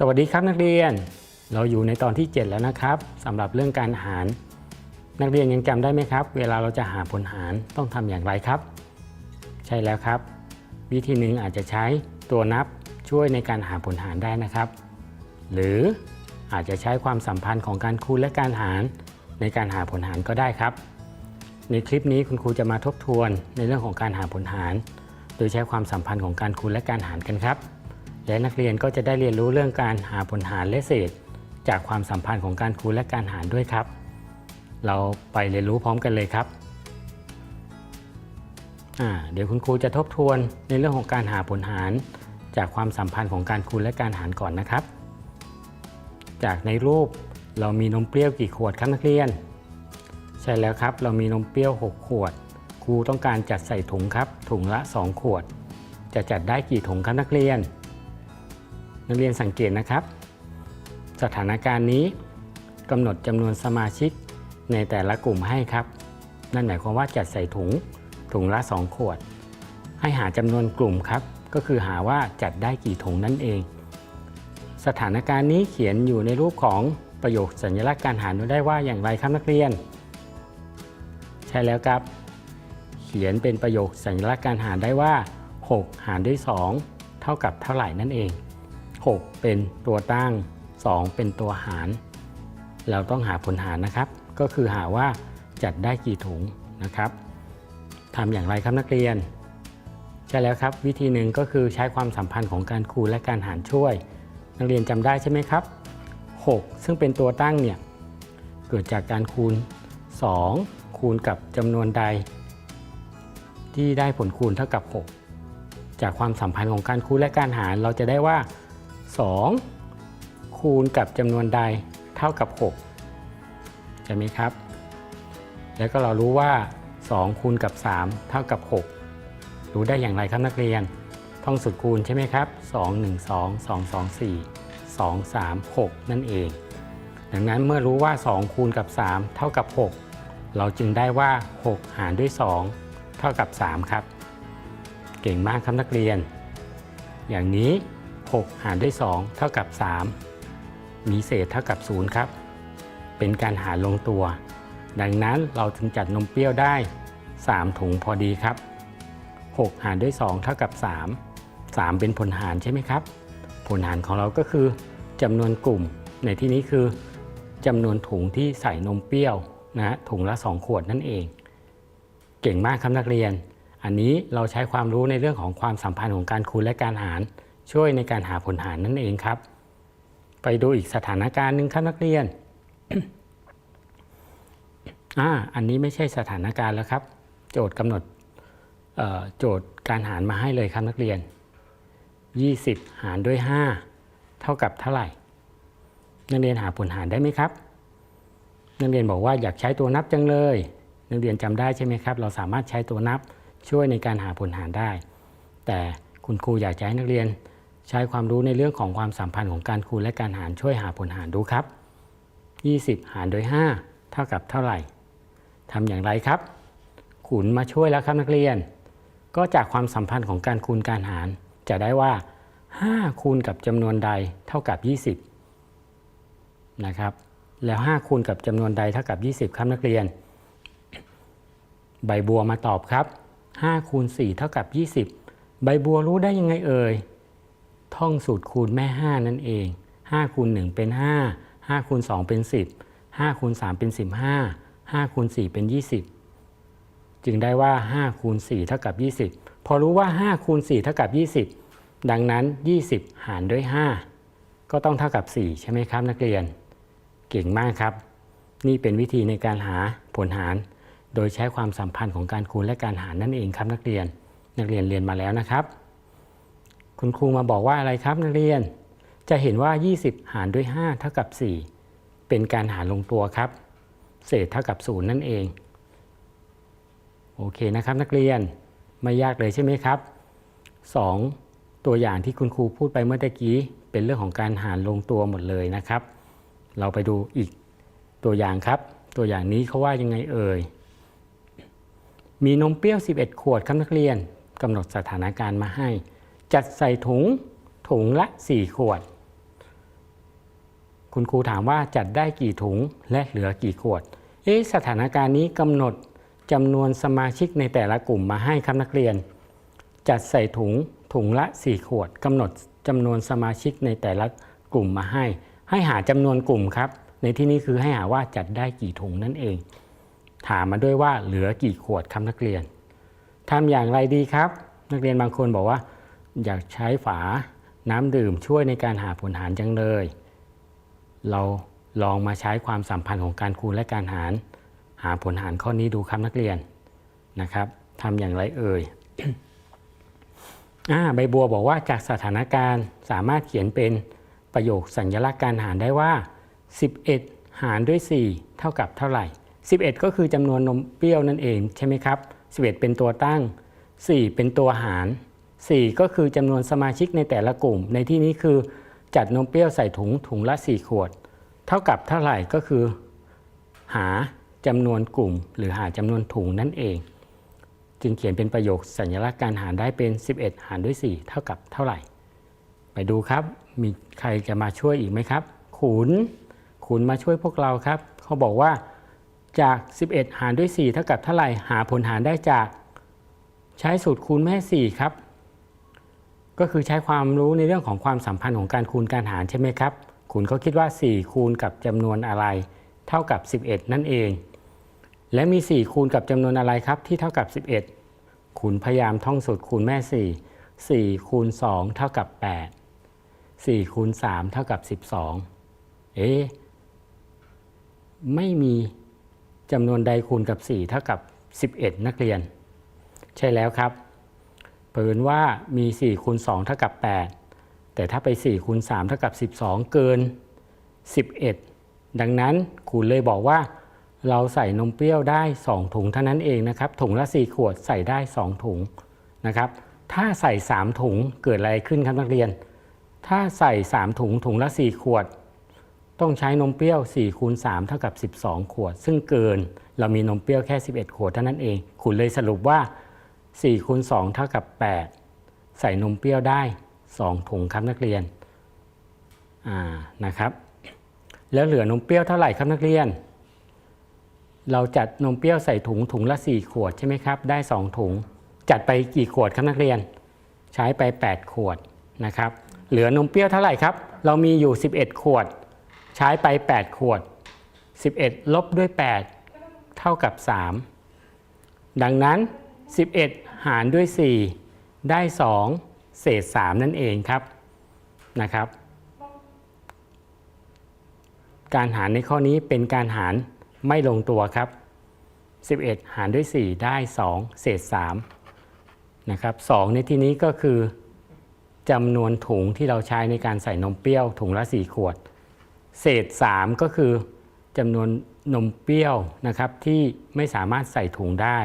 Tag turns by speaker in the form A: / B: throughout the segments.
A: สวัสดีครับนักเรียน เราอยู่ในตอนที่ 7 แล้วนะครับสำหรับเรื่องการหาร นักเรียนยังจำได้ไหมครับ เวลาเราจะหาผลหารต้องทำอย่างไรครับ ใช่แล้วครับ วิธีหนึ่งอาจจะใช้ตัวนับช่วยในการหาผลหารได้นะครับ หรืออาจจะใช้ความสัมพันธ์ของการคูณและการหารในการหาผลหารก็ได้ครับ ในคลิปนี้คุณครูจะมาทบทวนในเรื่องของการหาผลหาร โดยใช้ความสัมพันธ์ของการคูณและการหารกันครับ และนักเรียนก็จะได้เรียนรู้เรื่องการหาผลหารและเศษ จากความสัมพันธ์ของการคูณและการหารด้วยครับ เราไปเรียนรู้พร้อมกันเลยครับเดี๋ยวคุณครูจะทบทวนในเรื่องของการหาผลหาร จากความสัมพันธ์ของการคูณและการหารก่อนนะครับ จากในรูปเรามีนมเปรี้ยวกี่ขวดครับนักเรียน ใช่แล้วครับ เรามีนมเปรี้ยว 6 ขวด ครูต้องการจัดใส่ถุงครับ ถุงละ 2 ขวด จะจัดได้กี่ถุงครับนักเรียน นักเรียนสังเกตนะครับ สถานการณ์นี้กำหนดจำนวนสมาชิกในแต่ละกลุ่มให้ครับ นั่นหมายความว่าจัดใส่ถุงถุงละ 2 ขวด ให้หาจำนวนกลุ่มครับ ก็คือหาว่าจัดได้กี่ถุงนั่นเอง สถานการณ์นี้เขียนอยู่ในรูปของประโยคสัญลักษณ์การหารได้ว่าอย่างไรครับนักเรียน ใช่แล้วครับ เขียนเป็นประโยคสัญลักษณ์การหารได้ว่า 6 หารด้วย 2 เท่ากับเท่าไหร่นั่นเอง 6 เป็นตัวตั้ง 2 เป็นตัวหาร เราต้องหาผลหารนะครับ ก็คือหาว่าจัดได้กี่ถุงนะครับทำอย่างไรครับนักเรียน ใช่แล้วครับ วิธีหนึ่งก็คือใช้ความสัมพันธ์ของการคูณและการหารช่วย นักเรียนจำได้ใช่ไหมครับ 6 ซึ่งเป็นตัวตั้งเนี่ยเกิดจากการคูณ 2 คูณกับจำนวนใด ที่ได้ผลคูณเท่ากับ 6 จากความสัมพันธ์ของการคูณและการหารเราจะได้ว่า 2 คูณกับจำนวนใดเท่ากับ 6 ใช่ไหมครับ แล้วก็เรารู้ว่า 2 คูณกับ 3 เท่ากับ 6 รู้ได้อย่างไรครับนักเรียน ท่องสุดคูณใช่ไหมครับ 2 1 2 2 2 4 2 3 6 นั่นเอง ดังนั้นเมื่อรู้ว่า 2 คูณกับ 3 เท่ากับ 6 เราจึงได้ว่า 6 หารด้วย 2 เท่ากับ 3 ครับ เก่งมากครับนักเรียน อย่างนี้ 6 หารด้วย 2 เท่ากับ 3 มีเศษเท่ากับ 0 ครับ เป็นการหารลงตัว ดังนั้นเราจึงจัดนมเปรี้ยวได้ 3 ถุงพอดีครับ 6 หารด้วย 2 เท่ากับ 3 3 เป็นผลหารใช่ไหมครับ ผลหารของเราก็คือจำนวนกลุ่ม ในที่นี้คือจำนวนถุงที่ใส่นมเปรี้ยวนะฮะถุงละ 2 ขวดนั่นเอง เก่งมากครับนักเรียน อันนี้เราใช้ความรู้ในเรื่องของความสัมพันธ์ของการคูณและการหาร ช่วยในการหาผลหารนั่นเองครับ ไปดูอีกสถานการณ์หนึ่งครับนักเรียนอ่าอันนี้ไม่ใช่สถานการณ์แล้วครับ โจทย์กำหนดโจทย์การหารมาให้เลยครับนักเรียน 20 หารด้วย 5 เท่ากับเท่าไหร่ นักเรียนหาผลหารได้ไหมครับ นักเรียนบอกว่าอยากใช้ตัวนับจังเลย นักเรียนจำได้ใช่ไหมครับ เราสามารถใช้ตัวนับช่วยในการหาผลหารได้ แต่คุณครูอยากจะให้นักเรียน ใช้ความรู้ในเรื่องของความสัมพันธ์ของการคูณและการหารช่วยหาผลหารดูครับ 20 หารด้วย5 เท่ากับเท่าไหร่ ทำอย่างไรครับขุนมาช่วยแล้วครับนักเรียน ก็จากความสัมพันธ์ของการคูณการหาร จะได้ว่า 5 คูณกับจำนวนใดเท่ากับ 20 นะครับ แล้ว 5 คูณกับจำนวนใดเท่ากับ 20 ครับนักเรียน ใบบัวมาตอบครับ 5 คูณ 4 เท่ากับ 20 ใบบัวรู้ได้ยังไงเอ่ย ท่องสูตรคูณแม่ 5 นั่นเอง5คูณ1เป็น 5 5คูณ2เป็น 10 5คูณ3เป็น 15 5คูณ4เป็น 20 จึงได้ว่า5คูณ4เท่ากับ 20 พอรู้ว่า5คูณ4เท่ากับ 20 ดังนั้น 20 หารด้วย 5 ก็ต้องเท่ากับ 4 ใช่ไหมครับนักเรียน เก่งมากครับ นี่เป็นวิธีในการหาผลหาร โดยใช้ความสัมพันธ์ของการคูณและการหารนั่นเองครับนักเรียน นักเรียนเรียนมาแล้วนะครับ คุณครูมาบอกว่าอะไรครับนักเรียน จะเห็นว่า 20 หารด้วย 5 เท่ากับ 4 เป็นการหารลงตัวครับ เศษเท่ากับ 0 นั่นเอง โอเคนะครับนักเรียนไม่ยากเลยใช่ไหมครับ 2 ตัวอย่างที่คุณครูพูดไปเมื่อตะกี้ เป็นเรื่องของการหารลงตัวหมดเลยนะครับ เราไปดูอีกตัวอย่างครับ ตัวอย่างนี้เขาว่ายังไงเอ่ย มีนมเปรี้ยว 11 ขวดครับนักเรียนกำหนดสถานการณ์มาให้ จัดใส่ถุงถุงละ 4 ขวด คุณครูถามว่าจัดได้กี่ถุงและเหลือกี่ขวด เอ๊ะสถานการณ์นี้กำหนดจำนวนสมาชิกในแต่ละกลุ่มมาให้ครับนักเรียน จัดใส่ถุงถุงละ 4 ขวดกำหนดจำนวนสมาชิกในแต่ละกลุ่มมาให้ ให้หาจำนวนกลุ่มครับ ในที่นี้คือให้หาว่าจัดได้กี่ถุงนั่นเอง ถามมาด้วยว่าเหลือกี่ขวดครับนักเรียนทำอย่างไรดีครับ นักเรียนบางคนบอกว่า อยากใช้ฝาน้ำดื่มช่วยในการหาผลหารจังเลย เราลองมาใช้ความสัมพันธ์ของการคูณและการหาร หาผลหารข้อนี้ดูครับนักเรียนนะครับทำอย่างไรเอ่ยอ่าใบบัวบอกว่าจากสถานการณ์สามารถเขียนเป็นประโยคสัญลักษณ์การหารได้ว่า 11 หารด้วย 4 เท่ากับเท่าไหร่ 11 ก็คือจำนวนนมเปรี้ยวนั่นเองใช่ไหมครับ 11 เป็นตัวตั้ง 4 เป็นตัวหาร 4 ก็คือจำนวนสมาชิกในแต่ละกลุ่ม ในที่นี้คือจัดนมเปรี้ยวใส่ถุงถุงละ 4 ขวด เท่ากับเท่าไหร่ก็คือ หาจำนวนกลุ่ม หรือหาจำนวนถุงนั่นเอง จึงเขียนเป็นประโยคสัญลักษณ์การหารได้เป็น 11 หารด้วย 4 เท่ากับเท่าไหร่ ไปดูครับ มีใครจะมาช่วยอีกไหมครับ ขุน ขุนมาช่วยพวกเราครับ เขาบอกว่าจาก 11 หารด้วย 4 เท่ากับเท่าไหร่ หาผลหารได้จาก ใช้สูตรคูณแม่ 4 ครับ ก็คือใช้ความรู้ในเรื่องของความสัมพันธ์ของการคูณการหารใช่ไหมครับขุนเขาคิดว่า 4 คูณกับจำนวนอะไร เท่ากับ 11 นั่นเอง และมี 4 คูณกับจำนวนอะไรครับที่เท่ากับ 11ขุนพยายามท่องสูตรคูณแม่ 4 4 คูณ 2 เท่ากับ 8 4 คูณ 3 เท่ากับ 12 เอ๊ะไม่มีจำนวนใดคูณกับ 4 เท่ากับ 11 นักเรียน ใช่แล้วครับ เปินว่ามี4คูณ2เท่ากับ 8 แต่ถ้าไป4คูณ3เท่ากับ 12 เกิน 11 ดังนั้นครูเลยบอกว่า เราใส่นมเปรี้ยวได้ 2 ถุงเท่านั้นเองนะครับ ถุงละ 4 ขวดใส่ได้ 2 ถุงนะครับ ถ้าใส่ 3 ถุงเกิดอะไรขึ้นครับนักเรียน ถ้าใส่ 3 ถุงถุงละ 4 ขวด ต้องใช้นมเปรี้ยว4คูณ3เท่ากับ 12 ขวด ซึ่งเกินเรามีนมเปรี้ยวแค่ 11 ขวดเท่านั้นเอง คุณเลยสรุปว่า 4คูณ2เท่ากับ 8 ใส่นมเปรี้ยวได้ 2 ถุงครับนักเรียนอ่านะครับ แล้วเหลือนมเปรี้ยวเท่าไหร่ครับนักเรียน เราจัดนมเปรี้ยวใส่ถุงถุงละ 4 ขวดใช่ไหมครับ ได้ 2 ถุง จัดไปกี่ขวดครับนักเรียน ใช้ไป 8 ขวดนะครับ เหลือนมเปรี้ยวเท่าไหร่ครับ เรามีอยู่ 11 ขวด ใช้ไป 8 ขวด 11 ลบด้วย 8 เท่ากับ 3 ดังนั้น 11 หารด้วย 4 ได้ 2 เศษ 3 นั่นเองครับนะครับ การหารในข้อนี้เป็นการหารไม่ลงตัวครับ 11 หารด้วย 4 ได้ 2 เศษ3นะครับ2ในที่นี้ก็คือจำนวนถุงที่เราใช้ในการใส่นมเปรี้ยวถุงละ 4 ขวด เศษ 3 ก็คือจำนวนนมเปรี้ยวนะครับที่ไม่สามารถใส่ถุงได้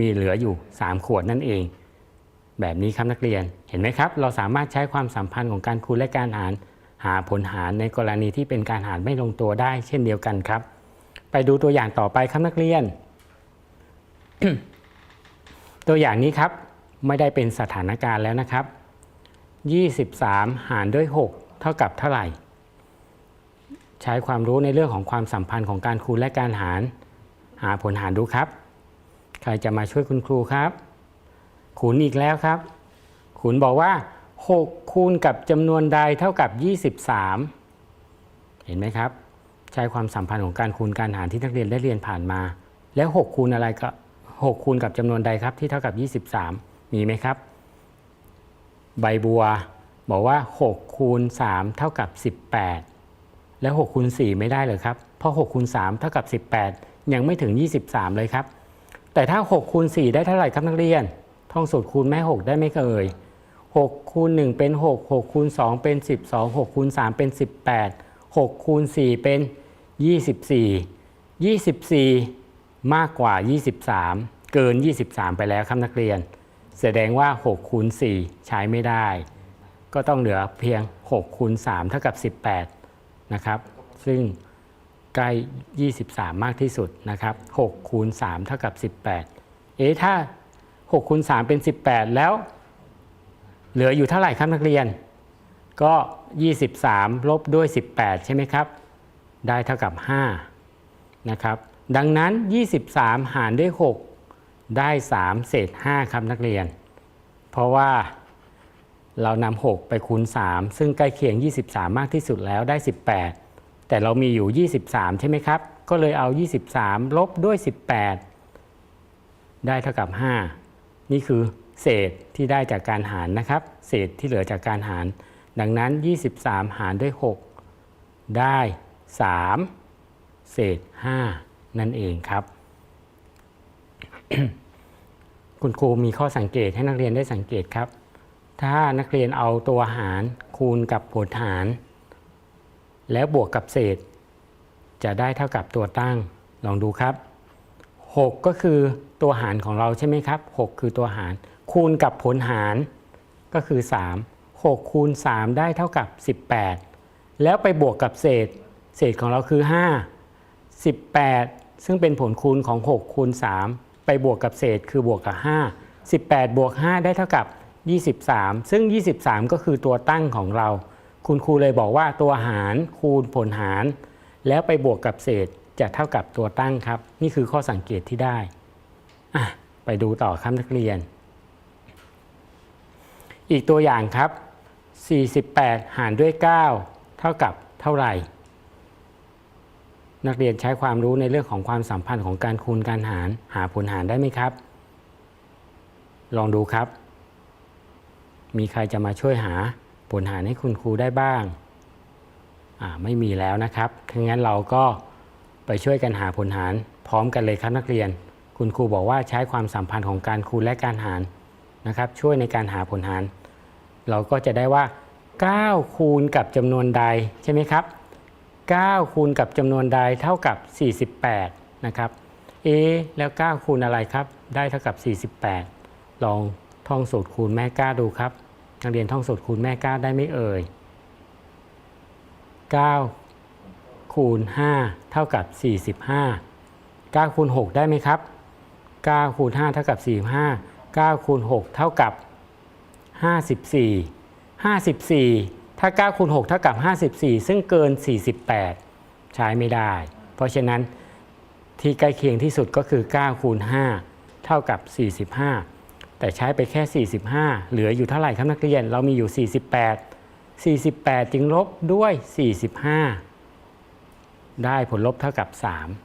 A: มีเหลืออยู่ 3 ขวดนั่นเอง แบบนี้ครับนักเรียนเห็นไหมครับ เราสามารถใช้ความสัมพันธ์ของการคูณและการหาร หาผลหารในกรณีที่เป็นการหารไม่ลงตัวได้ เช่นเดียวกันครับ ไปดูตัวอย่างต่อไปครับนักเรียน ตัวอย่างนี้ครับไม่ได้เป็นสถานการณ์แล้วนะครับ 23 หารด้วย 6 เท่ากับเท่าไหร่ ใช้ความรู้ในเรื่องของความสัมพันธ์ของการคูณและการหาร หาผลหารดูครับ ใครจะมาช่วยคุณครูครับ ขุนอีกแล้วครับ ขุนบอกว่า 6 คูณกับจำนวนใดเท่ากับ 23 เห็นไหมครับ ใช้ความสัมพันธ์ของการคูณการหารที่นักเรียนได้เรียนผ่านมา แล้ว 6 คูณอะไรก็ 6 คูณกับจำนวนใดครับที่เท่ากับ 23 มีไหมครับ ใบบัวบอกว่า 6 คูณ 3 เท่ากับ 18 แล้ว 6 คูณ 4 ไม่ได้เลยครับ เพราะ 6 คูณ 3 เท่ากับ 18 ยังไม่ถึง 23 เลยครับ แต่ถ้า6คูณ4ได้เท่าไหร่ครับนักเรียน ท่องสูตรคูณแม่ 6 ได้ไหมเอ่ย6คูณ1เป็น 6 6คูณ2เป็น 12 6คูณ3เป็น 18 6คูณ4เป็น 24 24 มากกว่า 23 เกิน 23 ไปแล้วครับนักเรียน แสดงว่า6คูณ4ใช้ไม่ได้ ก็ต้องเหลือเพียง6คูณ3เท่ากับ 18 นะครับ ซึ่ง ใกล้ 23 มากที่สุดนะครับ6คูณ3เท่ากับ 18 เอ๊ะถ้า6คูณ3เป็น 18 แล้ว เหลืออยู่เท่าไหร่ครับนักเรียน ก็ 23 ลบด้วย 18 ใช่ไหมครับ ได้เท่ากับ 5 นะครับ ดังนั้น 23 หารด้วย 6 ได้ 3 เศษ 5 ครับนักเรียน เพราะว่าเรานำ6ไปคูณ 3 ซึ่งใกล้เคียง 23 มากที่สุดแล้วได้ 18 แต่เรามีอยู่ 23 ใช่ไหมครับ ก็เลยเอา 23 ลบด้วย 18 ได้เท่ากับ 5 นี่คือเศษที่ได้จากการหารนะครับ เศษที่เหลือจากการหาร ดังนั้น 23 หารด้วย 6 ได้ 3 เศษ 5 นั่นเองครับ คุณครูมีข้อสังเกตให้นักเรียนได้สังเกตครับ ถ้านักเรียนเอาตัวหารคูณกับผลหาร แล้วบวกกับเศษ จะได้เท่ากับตัวตั้งลองดูครับ 6 ก็คือตัวหารของเราใช่ไหมครับ 6 คือตัวหาร คูณกับผลหารก็คือ 3 6 คูณ 3 ได้เท่ากับ 18 แล้วไปบวกกับเศษ เศษของเราคือ 5 18 ซึ่งเป็นผลคูณของ 6 คูณ 3 ไปบวกกับเศษคือบวกกับ 5 18 บวก 5 ได้เท่ากับ 23 ซึ่ง 23 ก็คือตัวตั้งของเรา คุณครูเลยบอกว่าตัวหารคูณผลหาร แล้วไปบวกกับเศษจะเท่ากับตัวตั้งครับ นี่คือข้อสังเกตที่ได้ไปดูต่อครับนักเรียน อีกตัวอย่างครับ 48 หารด้วย 9 เท่ากับเท่าไหร่ นักเรียนใช้ความรู้ในเรื่องของความสัมพันธ์ของการคูณการหารหาผลหารได้ไหมครับ ลองดูครับ มีใครจะมาช่วยหา ผลหารให้คุณครูได้บ้างไม่มีแล้วนะครับถ้างั้นเราก็ไปช่วยกันหาผลหารพร้อมกันเลยครับนักเรียน คุณครูบอกว่าใช้ความสัมพันธ์ของการคูณและการหารนะครับ ช่วยในการหาผลหาร เราก็จะได้ว่า 9 คูณกับจำนวนใดใช่ไหมครับ 9 คูณกับจำนวนใดเท่ากับ 48 นะครับ เอ แล้ว 9 คูณอะไรครับ ได้เท่ากับ 48 ลองท่องสูตรคูณแม่ก้าดูครับ นักเรียนท่องสูตรคูณแม่ก้าได้ไม่เอ่ย 9 คูณ 5 เท่ากับ 45 9 คูณ 6 ได้ไหมครับ 9 คูณ 5 เท่ากับ 45 9 คูณ 6 เท่ากับ 54 54 ถ้า 9 คูณ 6 เท่ากับ 54 ซึ่งเกิน 48 ใช้ไม่ได้ เพราะฉะนั้นที่ใกล้เคียงที่สุดก็คือ 9 คูณ 5 เท่ากับ 45 แต่ใช้ไปแค่ 45 เหลืออยู่เท่าไหร่ครับนักเรียน เรามีอยู่ 48 48 จึงลบด้วย 45 ได้ผลลบเท่ากับ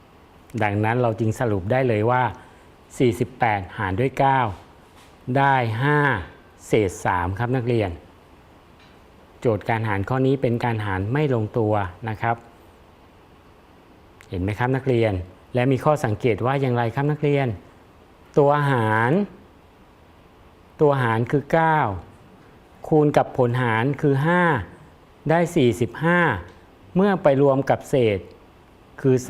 A: 3 ดังนั้นเราจึงสรุปได้เลยว่า 48 หารด้วย 9 ได้ 5 เศษ 3 ครับนักเรียน โจทย์การหารข้อนี้เป็นการหารไม่ลงตัวนะครับ เห็นไหมครับนักเรียน และมีข้อสังเกตว่าอย่างไรครับนักเรียน ตัวหาร ตัวหารคือ 9 คูณกับผลหารคือ 5 ได้ 45 เมื่อไปรวมกับเศษคือ 3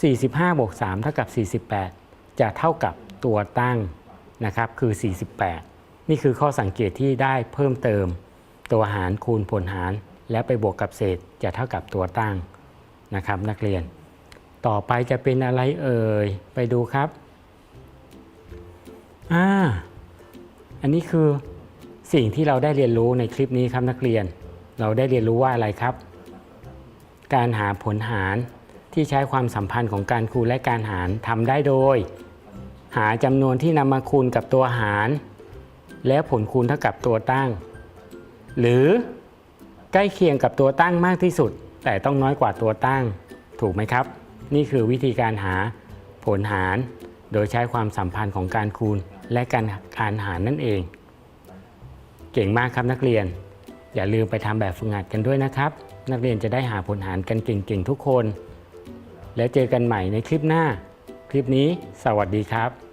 A: 45บวก3เท่ากับ 48 จะเท่ากับตัวตั้งนะครับคือ 48 นี่คือข้อสังเกตที่ได้เพิ่มเติม ตัวหารคูณผลหาร แล้วไปบวกกับเศษจะเท่ากับตัวตั้งนะครับนักเรียน ต่อไปจะเป็นอะไรเอ่ย ไปดูครับอ่า อันนี้คือสิ่งที่เราได้เรียนรู้ในคลิปนี้ครับนักเรียน เราได้เรียนรู้ว่าอะไรครับ การหาผลหารที่ใช้ความสัมพันธ์ของการคูณและการหารทำได้โดย หาจำนวนที่นำมาคูณกับตัวหาร แล้วผลคูณเท่ากับตัวตั้ง หรือใกล้เคียงกับตัวตั้งมากที่สุด แต่ต้องน้อยกว่าตัวตั้ง ถูกไหมครับ นี่คือวิธีการหาผลหาร โดยใช้ความสัมพันธ์ของการคูณ และการการหารนั่นเอง เก่งมากครับนักเรียน อย่าลืมไปทำแบบฝึกหัดกันด้วยนะครับ นักเรียนจะได้หาผลหารกันเก่งๆทุกคน แล้วเจอกันใหม่ในคลิปหน้า คลิปนี้ สวัสดีครับ